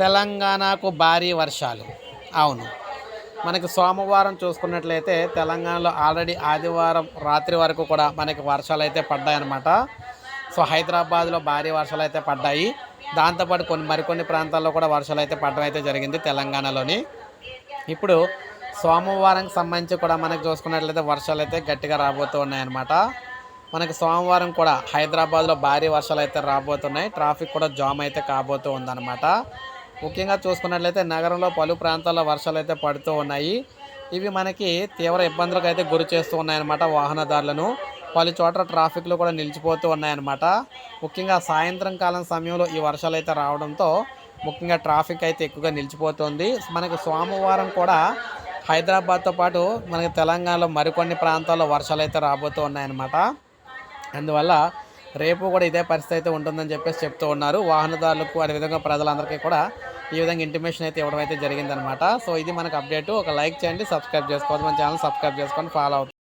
తెలంగాణకు భారీ వర్షాలు. అవును. మనకి సోమవారం చూసుకున్నట్లయితే తెలంగాణలో ఆల్రెడీ ఆదివారం రాత్రి వరకు కూడా మనకి వర్షాలు అయితే పడ్డాయన్నమాట. సో హైదరాబాద్లో భారీ వర్షాలు అయితే పడ్డాయి దాంతోపాటు కొన్ని మరికొన్ని ప్రాంతాల్లో కూడా వర్షాలు అయితే పడడం అయితే జరిగింది తెలంగాణలోని. ఇప్పుడు సోమవారంకి సంబంధించి కూడా మనకు చూసుకున్నట్లయితే వర్షాలు అయితే గట్టిగా రాబోతూ ఉన్నాయన్నమాట మనకి సోమవారం కూడా హైదరాబాద్లో భారీ వర్షాలు అయితే రాబోతున్నాయి. ట్రాఫిక్ కూడా జామ్ అయితే కాబోతూ ఉందన్నమాట. ముఖ్యంగా చూసుకున్నట్లయితే నగరంలో పలు ప్రాంతాల్లో వర్షాలు అయితే పడుతూ ఉన్నాయి. ఇవి మనకి తీవ్ర ఇబ్బందులకు అయితే గురి చేస్తూ ఉన్నాయన్నమాట వాహనదారులను. పలు చోట్ల ట్రాఫిక్లు కూడా నిలిచిపోతూ ఉన్నాయన్నమాట. ముఖ్యంగా సాయంత్రం కాలం సమయంలో ఈ వర్షాలు అయితే రావడంతో ముఖ్యంగా ట్రాఫిక్ అయితే ఎక్కువగా నిలిచిపోతుంది. మనకి సోమవారం కూడా హైదరాబాద్తో పాటు మనకి తెలంగాణలో మరికొన్ని ప్రాంతాల్లో వర్షాలు అయితే రాబోతూ ఉన్నాయన్నమాట. అందువల్ల రేపు కూడా ఇదే పరిస్థితి అయితే ఉంటుందని చెప్పేసి చెప్తూ ఉన్నారు. వాహనదారులకు అదేవిధంగా ప్రజలందరికీ కూడా ఈ విధంగా ఇంటిమేషన్ అయితే ఇవ్వడం అయితే జరిగిందనమాట సో ఇది మనకు అప్డేట్ ఒక లైక్ చేయండి సబ్స్క్రైబ్ చేసుకోవద్దు. మన ఛానల్ సబ్స్క్రైబ్ చేసుకొని ఫాలో అవుతుంది